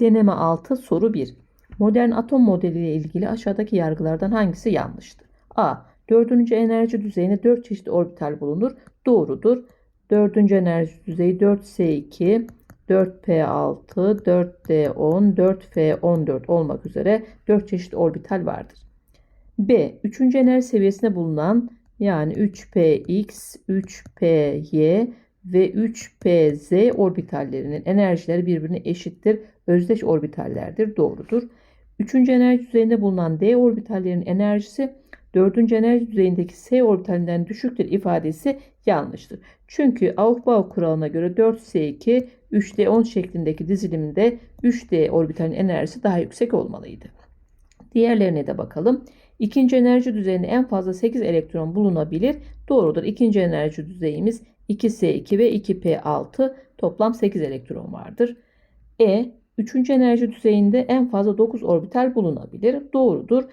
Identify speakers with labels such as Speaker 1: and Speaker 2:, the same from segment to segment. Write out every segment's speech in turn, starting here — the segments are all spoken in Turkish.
Speaker 1: Deneme 6 soru 1. Modern atom modeliyle ilgili aşağıdaki yargılardan hangisi yanlıştır? A. Dördüncü enerji düzeyinde 4 çeşit orbital bulunur. Doğrudur. Dördüncü enerji düzeyi 4S2, 4P6, 4D10, 4F14 olmak üzere 4 çeşit orbital vardır. B. Üçüncü enerji seviyesinde bulunan yani 3px, 3py ve 3pz orbitallerinin enerjileri birbirine eşittir. Özdeş orbitallerdir. Doğrudur. Üçüncü enerji düzeyinde bulunan d orbitallerinin enerjisi dördüncü enerji düzeyindeki s orbitalinden düşüktür ifadesi yanlıştır. Çünkü Aufbau kuralına göre 4s2 3d10 şeklindeki dizilimde 3d orbitalin enerjisi daha yüksek olmalıydı. Diğerlerine de bakalım. İkinci enerji düzeyinde en fazla 8 elektron bulunabilir. Doğrudur. İkinci enerji düzeyimiz 2S2 ve 2P6 toplam 8 elektron vardır. E, üçüncü enerji düzeyinde en fazla 9 orbital bulunabilir. Doğrudur.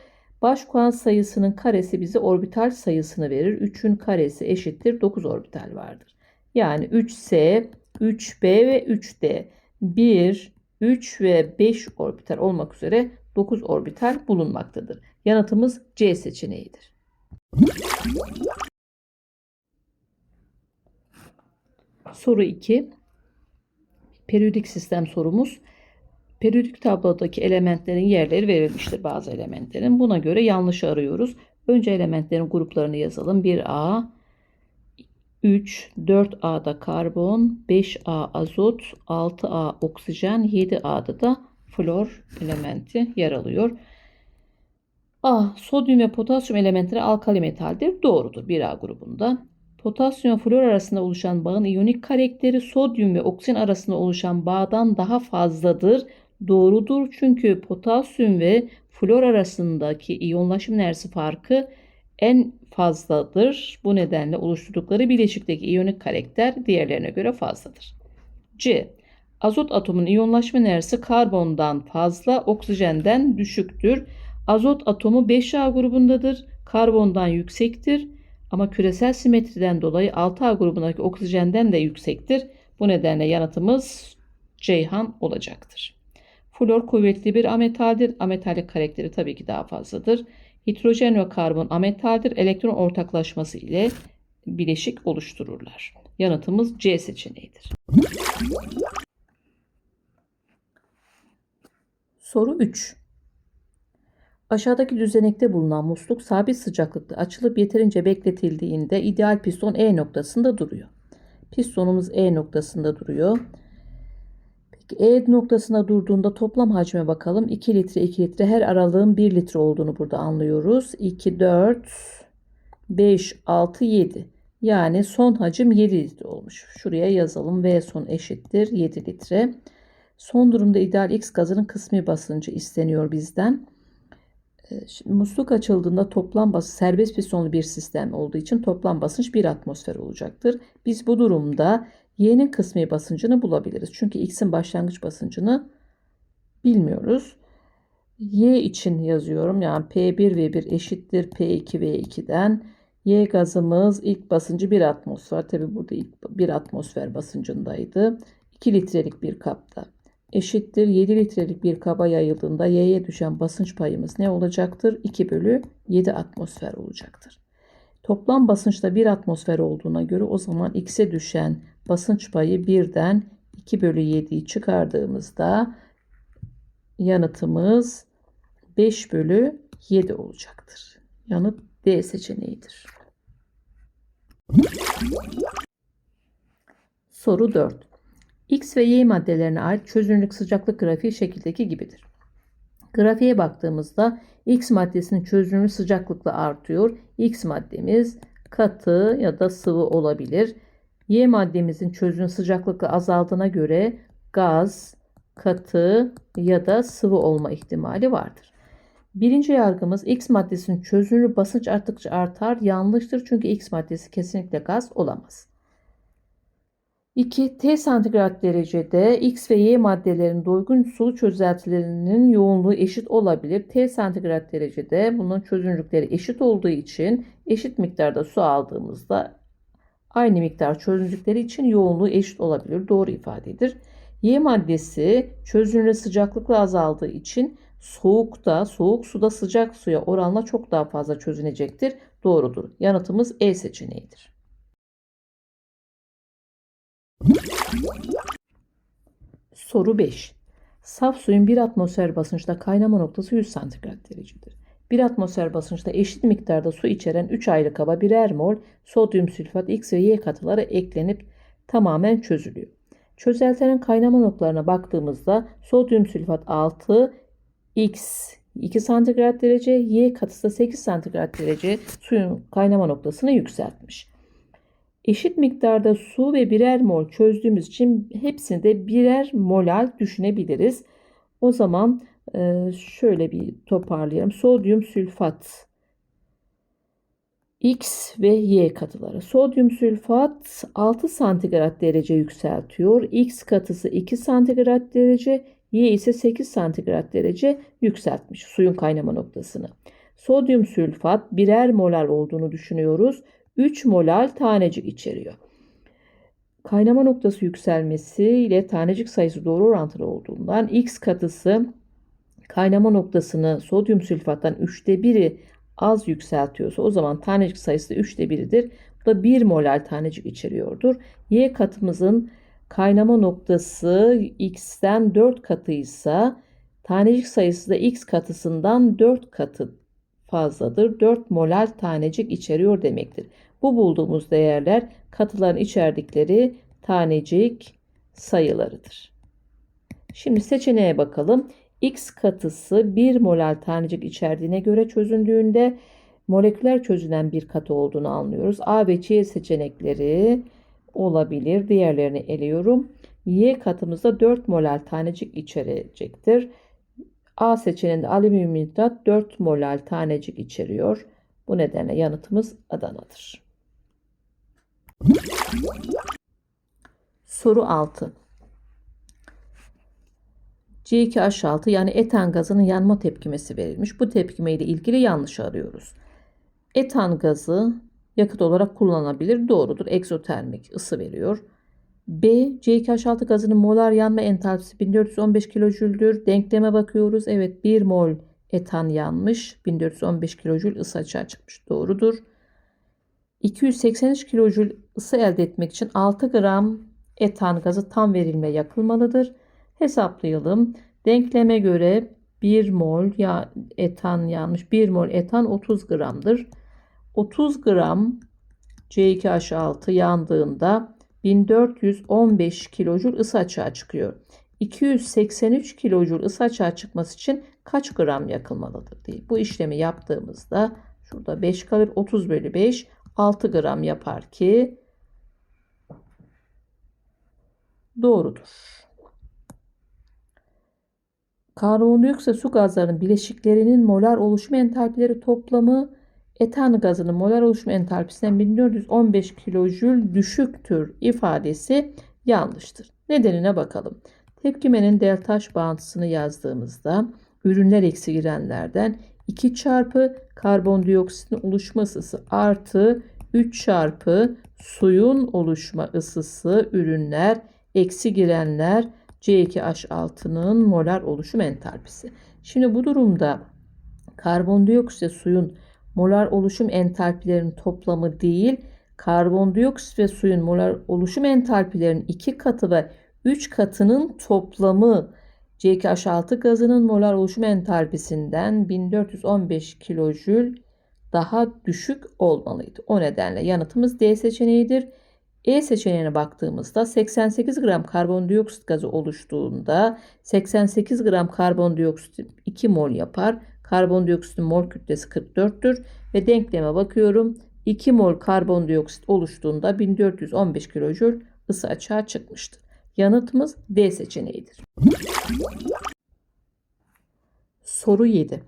Speaker 1: Baş kuant sayısının karesi bize orbital sayısını verir. 3'ün karesi eşittir 9 orbital vardır. Yani 3S, 3B ve 3D. 1, 3 ve 5 orbital olmak üzere 9 orbital bulunmaktadır. Yanıtımız C seçeneğidir. Soru 2. Periyodik sistem sorumuz. Periyodik tablodaki elementlerin yerleri verilmiştir bazı elementlerin. Buna göre yanlışı arıyoruz. Önce elementlerin gruplarını yazalım. 1A, 3, 4A'da karbon, 5A azot, 6A oksijen, 7A'da da flor elementi yer alıyor. A. Sodyum ve potasyum elementleri alkali metaldir. Doğrudur 1A grubunda. Potasyum flor arasında oluşan bağın iyonik karakteri sodyum ve oksijen arasında oluşan bağdan daha fazladır. Doğrudur çünkü potasyum ve flor arasındaki iyonlaşım enerjisi farkı en fazladır. Bu nedenle oluşturdukları bileşikteki iyonik karakter diğerlerine göre fazladır. C. Azot atomunun iyonlaşma enerjisi karbondan fazla, oksijenden düşüktür. Azot atomu 5A grubundadır. Karbondan yüksektir. Ama küresel simetriden dolayı 6A grubundaki oksijenden de yüksektir. Bu nedenle yanıtımız Ceyhan olacaktır. Flor kuvvetli bir ametaldir. Ametalik karakteri tabii ki daha fazladır. Hidrojen ve karbon ametaldir. Elektron ortaklaşması ile bileşik oluştururlar. Yanıtımız C seçeneğidir. Soru 3. Aşağıdaki düzenekte bulunan musluk sabit sıcaklıkta açılıp yeterince bekletildiğinde ideal piston E noktasında duruyor. Pistonumuz E noktasında duruyor. Peki E noktasında durduğunda toplam hacme bakalım. 2 litre 2 litre her aralığın 1 litre olduğunu burada anlıyoruz. 2, 4, 5, 6, 7. Yani son hacim 7 litre olmuş. Şuraya yazalım. V son eşittir 7 litre. Son durumda ideal X gazının kısmi basıncı isteniyor bizden. Ee, musluk açıldığında toplam basınç serbest pistonlu bir sistem olduğu için toplam basınç 1 atmosfer olacaktır. Biz bu durumda Y'nin kısmi basıncını bulabiliriz. Çünkü X'in başlangıç basıncını bilmiyoruz. Y için yazıyorum. Yani P1 ve 1 eşittir P2 ve 2'den. Y gazımız ilk basıncı 1 atmosfer. Tabi burada ilk 1 atmosfer basıncındaydı. 2 litrelik bir kapta eşittir 7 litrelik bir kaba yayıldığında Y'ye düşen basınç payımız ne olacaktır? 2 bölü 7 atmosfer olacaktır. Toplam basınçta 1 atmosfer olduğuna göre o zaman X'e düşen basınç payı 1'den 2 bölü 7'yi çıkardığımızda yanıtımız 5 bölü 7 olacaktır. Yanıt D seçeneğidir. Soru 4. X ve Y maddelerine ait çözünürlük sıcaklık grafiği şekildeki gibidir. Grafiğe baktığımızda X maddesinin çözünürlüğü sıcaklıkla artıyor. X maddemiz katı ya da sıvı olabilir. Y maddemizin çözünürlüğü sıcaklıkla azaldığına göre gaz, katı ya da sıvı olma ihtimali vardır. Birinci yargımız X maddesinin çözünürlüğü basınç arttıkça artar. Yanlıştır çünkü X maddesi kesinlikle gaz olamaz. 2. T santigrat derecede X ve Y maddelerinin doygun sulu çözeltilerinin yoğunluğu eşit olabilir. T santigrat derecede bunun çözünürlükleri eşit olduğu için eşit miktarda su aldığımızda aynı miktar çözünürlükleri için yoğunluğu eşit olabilir. Doğru ifadedir. Y maddesi çözünürlüğü sıcaklıkla azaldığı için soğukta, soğuk suda sıcak suya oranla çok daha fazla çözünecektir. Doğrudur. Yanıtımız E seçeneğidir. Soru 5. Saf suyun 1 atmosfer basınçta kaynama noktası 100 santigrat derecedir. 1 atmosfer basınçta eşit miktarda su içeren 3 ayrı kaba birer mol sodyum sülfat X ve Y katıları eklenip tamamen çözülüyor. Çözeltilerin kaynama noktalarına baktığımızda sodyum sülfat 6, X 2 santigrat derece, Y katısı da 8 santigrat derece suyun kaynama noktasını yükseltmiş. Eşit miktarda su ve birer mol çözdüğümüz için hepsini de birer molal düşünebiliriz. O zaman e, şöyle bir toparlayalım. Sodyum sülfat X ve Y katıları. Sodyum sülfat 6 santigrat derece yükseltiyor. X katısı 2 santigrat derece, Y ise 8 santigrat derece yükseltmiş suyun kaynama noktasını. Sodyum sülfat birer molal olduğunu düşünüyoruz. 3 molal tanecik içeriyor. Kaynama noktası yükselmesi ile tanecik sayısı doğru orantılı olduğundan X katısı kaynama noktasını sodyum sülfattan 3'te 1'i az yükseltiyorsa o zaman tanecik sayısı da 3'te 1'idir. Bu da 1 molal tanecik içeriyordur. Y katımızın kaynama noktası X'ten 4 katıysa tanecik sayısı da X katısından 4 katı fazladır. 4 molal tanecik içeriyor demektir. Bu bulduğumuz değerler katıların içerdikleri tanecik sayılarıdır. Şimdi seçeneğe bakalım. X katısı 1 molal tanecik içerdiğine göre çözündüğünde moleküler çözünen bir katı olduğunu anlıyoruz. A ve C seçenekleri olabilir. Diğerlerini eliyorum. Y katımızda 4 molal tanecik içerecektir. A seçeneğinde alüminyum nitrat 4 molal tanecik içeriyor. Bu nedenle yanıtımız Adana'dır. Soru 6. C2H6 yani etan gazının yanma tepkimesi verilmiş. Bu tepkime ile ilgili yanlış arıyoruz. Etan gazı yakıt olarak kullanılabilir. Doğrudur. Egzotermik ısı veriyor. B. C2H6 gazının molar yanma entalpisi 1415 kilojüldür. Denkleme bakıyoruz. Evet 1 mol etan yanmış. 1415 kilojül ısı açığa çıkmış. Doğrudur. 283 kilojül ısı elde etmek için 6 gram etan gazı tam verilme yakılmalıdır. Hesaplayalım. Denkleme göre 1 mol ya etan yanmış. 1 mol etan 30 gramdır. 30 gram C2H6 yandığında 1415 kilojül ısı açığa çıkıyor. 283 kilojül ısı açığa çıkması için kaç gram yakılmalıdır diye. Bu işlemi yaptığımızda şurada 5 kalır. 30 bölü 5 6 gram yapar ki doğrudur. Karbondioksit su gazlarının bileşiklerinin molar oluşum entalpileri toplamı etan gazının molar oluşum entalpisinden 1415 kilojül düşüktür ifadesi yanlıştır. Nedenine bakalım. Tepkimenin deltaş bağıntısını yazdığımızda ürünler eksi girenlerden 2 çarpı karbondioksitin oluşma ısısı artı 3 çarpı suyun oluşma ısısı ürünler eksi girenler C2H6'nın molar oluşum entalpisi. Şimdi bu durumda karbondioksit suyun molar oluşum entalpilerinin toplamı değil, karbondioksit ve suyun molar oluşum entalpilerinin iki katı ve 3 katının toplamı C2H6 gazının molar oluşum entalpisinden 1415 kilojül daha düşük olmalıydı. O nedenle yanıtımız D seçeneğidir. E seçeneğine baktığımızda 88 gram karbondioksit gazı oluştuğunda 88 gram karbondioksit 2 mol yapar. Karbondioksitin mol kütlesi 44'tür ve denkleme bakıyorum. 2 mol karbondioksit oluştuğunda 1415 kilojül ısı açığa çıkmıştır. Yanıtımız D seçeneğidir. Soru 7.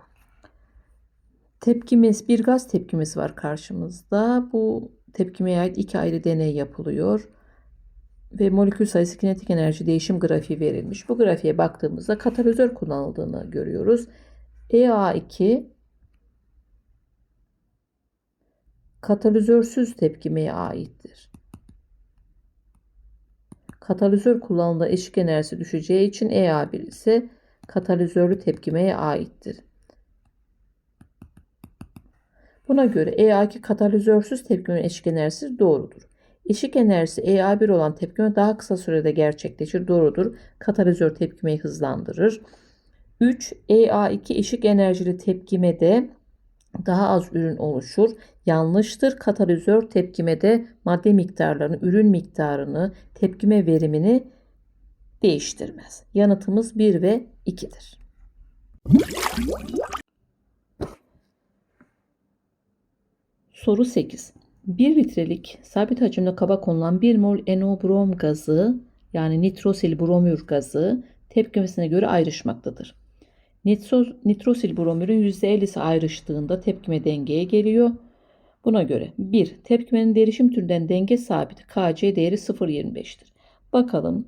Speaker 1: Tepkimesi, bir gaz tepkimesi var karşımızda. Bu tepkimeye ait iki ayrı deney yapılıyor. Ve molekül sayısı kinetik enerji değişim grafiği verilmiş. Bu grafiğe baktığımızda katalizör kullanıldığını görüyoruz. EA2 katalizörsüz tepkimeye aittir. Katalizör kullanımında eşik enerjisi düşeceği için EA1 ise katalizörlü tepkimeye aittir. Buna göre EA2 katalizörsüz tepkimenin eşik enerjisi doğrudur. Eşik enerjisi EA1 olan tepkime daha kısa sürede gerçekleşir. Doğrudur. Katalizör tepkimeyi hızlandırır. 3. EA2 eşik enerjili tepkimede daha az ürün oluşur. Yanlıştır. Katalizör tepkimede madde miktarlarını, ürün miktarını, tepkime verimini değiştirmez. Yanıtımız 1 ve 2'dir. Soru 8. 1 litrelik sabit hacimde kaba konulan 1 mol enobrom gazı yani nitrosil bromür gazı tepkimesine göre ayrışmaktadır. Nitro, nitrosil bromürün %50'si ayrıştığında tepkime dengeye geliyor. Buna göre 1. Tepkimenin derişim türünden denge sabiti Kc değeri 0.25'tir. Bakalım.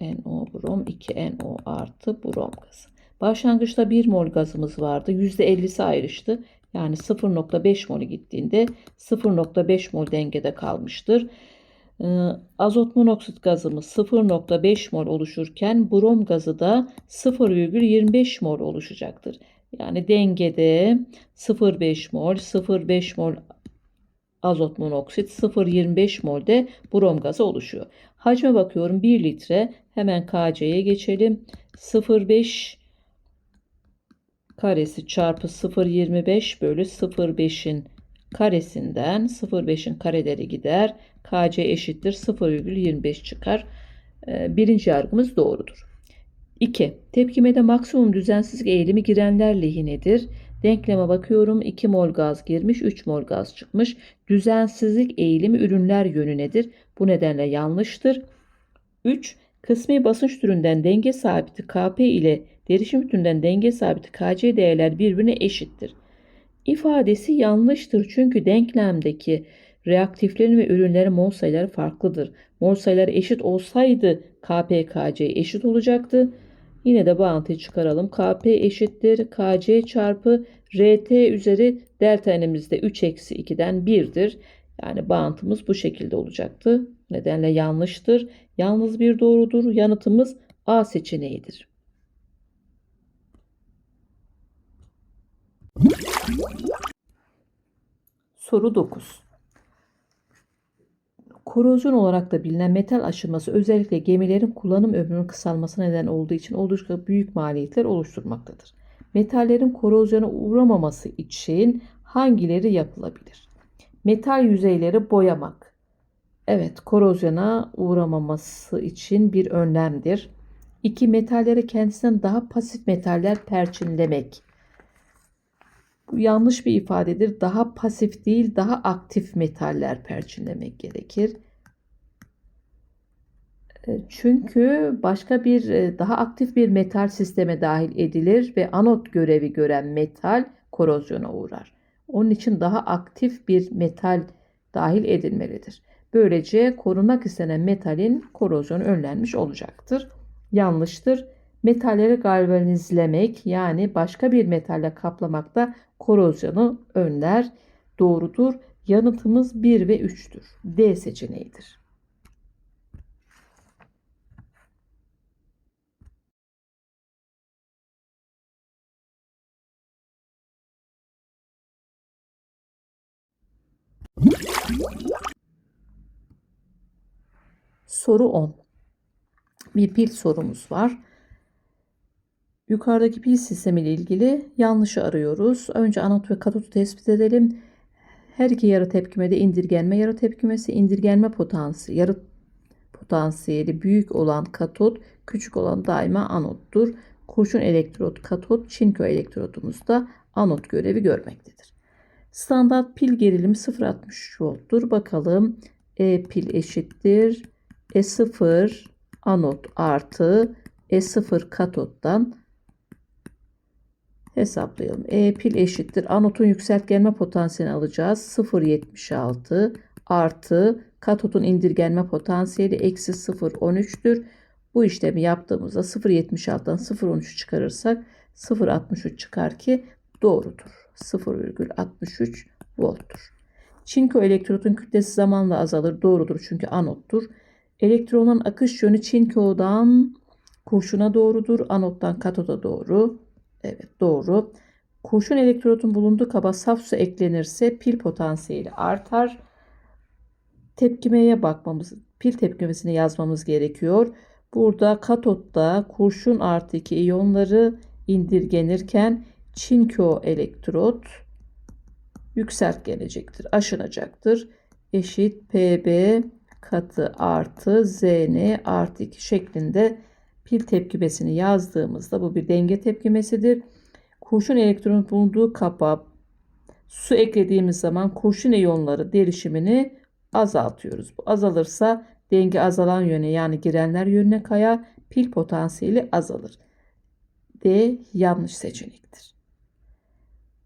Speaker 1: NO brom 2NO artı brom gazı. Başlangıçta 1 mol gazımız vardı. %50'si ayrıştı. Yani 0.5 mol gittiğinde 0.5 mol dengede kalmıştır. Ee, azot monoksit gazımız 0.5 mol oluşurken brom gazı da 0,25 mol oluşacaktır. Yani dengede 0,5 mol, 0,5 mol azot monoksit, 0,25 mol de brom gazı oluşuyor. Hacme bakıyorum 1 litre. Hemen KC'ye geçelim. 0,5 karesi çarpı 0,25 bölü 0,5'in karesinden 0,5'in kareleri gider. KC eşittir 0,25 çıkar. Ee, birinci yargımız doğrudur. 2. Tepkimede maksimum düzensizlik eğilimi girenler lehinedir. Denkleme bakıyorum. 2 mol gaz girmiş, 3 mol gaz çıkmış. Düzensizlik eğilimi ürünler yönünedir. Bu nedenle yanlıştır. 3. Kısmi basınç türünden denge sabiti Kp ile derişim türünden denge sabiti Kc değerler birbirine eşittir. İfadesi yanlıştır çünkü denklemdeki reaktiflerin ve ürünlerin mol sayıları farklıdır. Mol sayıları eşit olsaydı Kp Kc eşit olacaktı. Yine de bağıntıyı çıkaralım. Kp eşittir Kc çarpı Rt üzeri delta n'imiz de 3 eksi 2'den 1'dir. Yani bağıntımız bu şekilde olacaktı. Nedenle yanlıştır. Yalnız bir doğrudur. Yanıtımız A seçeneğidir. Soru 9. Korozyon olarak da bilinen metal aşınması özellikle gemilerin kullanım ömrünün kısalmasına neden olduğu için oldukça büyük maliyetler oluşturmaktadır. Metallerin korozyona uğramaması için hangileri yapılabilir? Metal yüzeyleri boyamak. Evet, korozyona uğramaması için bir önlemdir. 2. Metalleri kendisinden daha pasif metaller perçinlemek. Bu yanlış bir ifadedir. Daha pasif değil, daha aktif metaller perçinlemek gerekir. E, çünkü başka bir e, daha aktif bir metal sisteme dahil edilir ve anot görevi gören metal korozyona uğrar. Onun için daha aktif bir metal dahil edilmelidir. Böylece korunmak istenen metalin korozyonu önlenmiş olacaktır. Yanlıştır. Metalleri galvanizlemek yani başka bir metalle kaplamak da korozyonu önler. Doğrudur. Yanıtımız 1 ve 3'tür. D seçeneğidir. Soru 10. Bir pil sorumuz var. Yukarıdaki pil sistemi ile ilgili yanlışı arıyoruz. Önce anot ve katotu tespit edelim. Her iki yarı tepkimede indirgenme yarı tepkimesi, indirgenme potansiyeli, yarı potansiyeli büyük olan katot, küçük olan daima anottur. Kurşun elektrot katot, çinko elektrotumuz da anot görevi görmektedir. Standart pil gerilimi 0.63 volttur. Bakalım E pil eşittir. E0 anot artı E0 katottan hesaplayalım. E pil eşittir. Anotun yükseltgenme potansiyelini alacağız. 0.76 artı katotun indirgenme potansiyeli eksi 0.13'tür. Bu işlemi yaptığımızda 0.76'dan 0.13 çıkarırsak 0.63 çıkar ki doğrudur. 0,63 volttur. Çinko elektrodun kütlesi zamanla azalır. Doğrudur çünkü anottur. Elektronun akış yönü çinkodan kurşuna doğrudur. Anottan katoda doğru. Evet doğru. Kurşun elektrodun bulunduğu kaba saf su eklenirse pil potansiyeli artar. Tepkimeye bakmamız, pil tepkimesini yazmamız gerekiyor. Burada katotta kurşun artı 2 iyonları indirgenirken çinko elektrot yükselt gelecektir, aşınacaktır. Eşit PB katı artı ZN artı 2 şeklinde pil tepkimesini yazdığımızda bu bir denge tepkimesidir. Kurşun elektronun bulunduğu kaba su eklediğimiz zaman kurşun iyonları derişimini azaltıyoruz. Bu azalırsa denge azalan yöne yani girenler yönüne kayar, pil potansiyeli azalır. D yanlış seçenektir.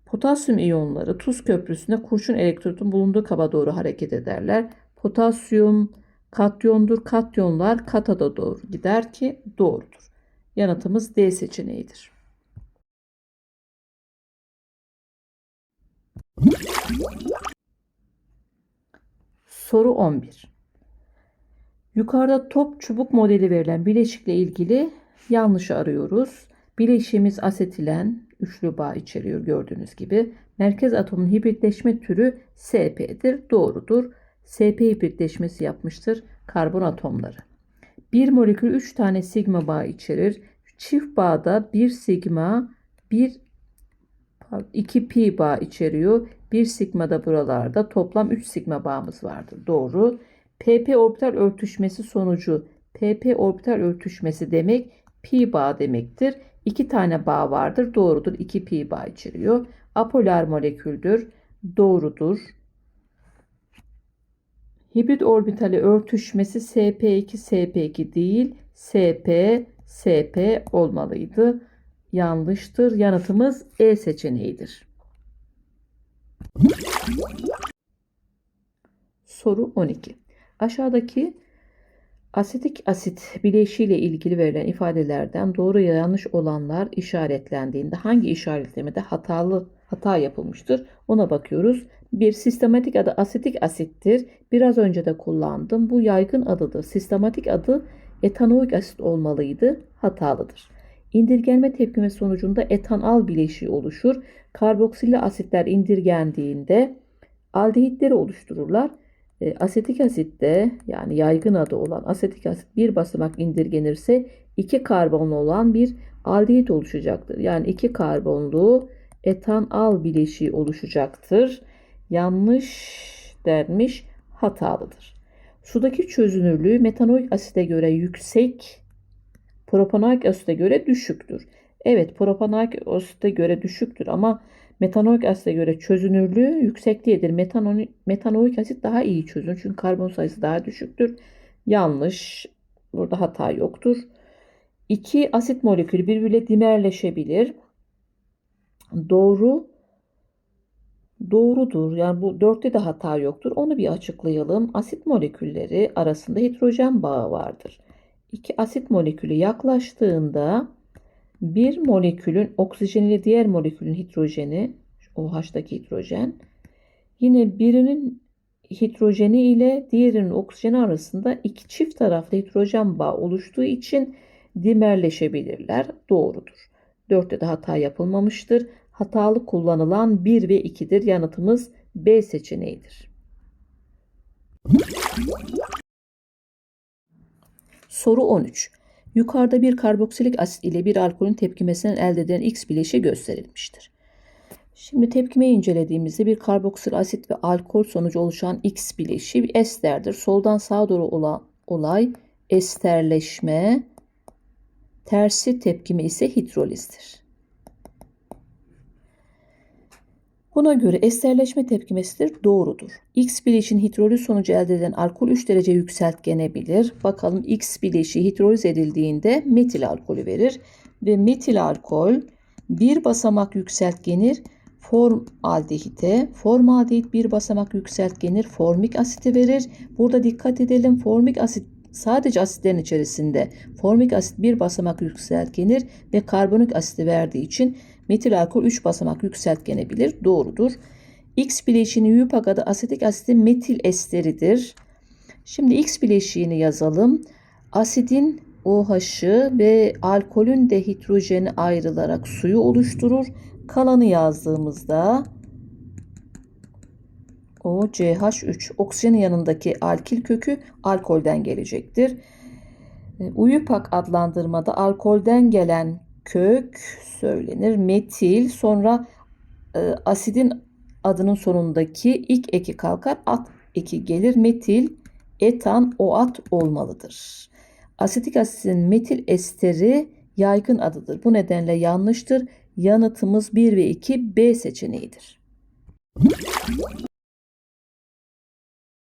Speaker 1: Potasyum iyonları tuz köprüsünde kurşun elektrodun bulunduğu kaba doğru hareket ederler. Potasyum katyondur. Katyonlar katada doğru gider ki doğrudur. Yanıtımız D seçeneğidir. Soru 11. Yukarıda top çubuk modeli verilen bileşikle ilgili yanlışı arıyoruz. Bileşiğimiz asetilen, üçlü bağ içeriyor gördüğünüz gibi. Merkez atomun hibritleşme türü SP'dir. Doğrudur. SP hibritleşmesi yapmıştır karbon atomları. Bir molekül 3 tane sigma bağ içerir. Çift bağda 1 sigma, 1 2 pi bağ içeriyor. 1 sigma da buralarda toplam 3 sigma bağımız vardır. Doğru. pp orbital örtüşmesi sonucu pp orbital örtüşmesi demek pi bağ demektir. 2 tane bağ vardır. Doğrudur. 2 pi bağ içeriyor. Apolar moleküldür. Doğrudur. Hibrit orbitali örtüşmesi SP2 SP2 değil SP SP olmalıydı. Yanlıştır. Yanıtımız E seçeneğidir. Soru 12. Aşağıdaki asetik asit bileşiğiyle ilgili verilen ifadelerden doğru ya yanlış olanlar işaretlendiğinde hangi işaretlemede hatalı hata yapılmıştır? Ona bakıyoruz. Bir sistematik adı asetik asittir. Biraz önce de kullandım. Bu yaygın adıdır. Sistematik adı etanoik asit olmalıydı. Hatalıdır. İndirgenme tepkimesi sonucunda etanal bileşiği oluşur. Karboksilli asitler indirgendiğinde aldehitleri oluştururlar. E, asetik asitte yani yaygın adı olan asetik asit bir basamak indirgenirse iki karbonlu olan bir aldehit oluşacaktır. Yani iki karbonlu etanal bileşiği oluşacaktır. Yanlış denmiş hatalıdır. Sudaki çözünürlüğü metanoik asite göre yüksek, propanoik asite göre düşüktür. Evet propanoik asite göre düşüktür ama metanoik asite göre çözünürlüğü yüksek değildir. Metanoik, metanoik asit daha iyi çözünür çünkü karbon sayısı daha düşüktür. Yanlış. Burada hata yoktur. İki asit molekülü birbiriyle dimerleşebilir. Doğru doğrudur. Yani bu dörtte de hata yoktur. Onu bir açıklayalım. Asit molekülleri arasında hidrojen bağı vardır. İki asit molekülü yaklaştığında bir molekülün oksijeni ile diğer molekülün hidrojeni, OH'daki hidrojen, yine birinin hidrojeni ile diğerinin oksijeni arasında iki çift taraflı hidrojen bağı oluştuğu için dimerleşebilirler. Doğrudur. Dörtte de hata yapılmamıştır. Hatalı kullanılan 1 ve 2'dir. Yanıtımız B seçeneğidir. Soru 13. Yukarıda bir karboksilik asit ile bir alkolün tepkimesinden elde edilen X bileşiği gösterilmiştir. Şimdi tepkimeyi incelediğimizde bir karboksil asit ve alkol sonucu oluşan X bileşiği bir esterdir. Soldan sağa doğru olan olay esterleşme, tersi tepkime ise hidrolizdir. Buna göre esterleşme tepkimesidir doğrudur. X bileşiğin hidroliz sonucu elde edilen alkol 3 derece yükseltgenebilir. Bakalım X bileşiği hidroliz edildiğinde metil alkolü verir. Ve metil alkol bir basamak yükseltgenir formaldehite. Formaldehit bir basamak yükseltgenir formik asiti verir. Burada dikkat edelim formik asit sadece asitlerin içerisinde formik asit bir basamak yükseltgenir ve karbonik asiti verdiği için metil alkol 3 basamak yükseltgenebilir. Doğrudur. X bileşiğinin Üyüpak adı asetik asitin metil esteridir. Şimdi X bileşiğini yazalım. Asidin OH'ı ve alkolün de hidrojeni ayrılarak suyu oluşturur. Kalanı yazdığımızda OCH3 oksijenin yanındaki alkil kökü alkolden gelecektir. E, Uyupak adlandırmada alkolden gelen kök söylenir. Metil sonra e, asidin adının sonundaki ilk eki kalkar at eki gelir. Metil etan oat olmalıdır. Asetik asitin metil esteri yaygın adıdır. Bu nedenle yanlıştır. Yanıtımız 1 ve 2 B seçeneğidir.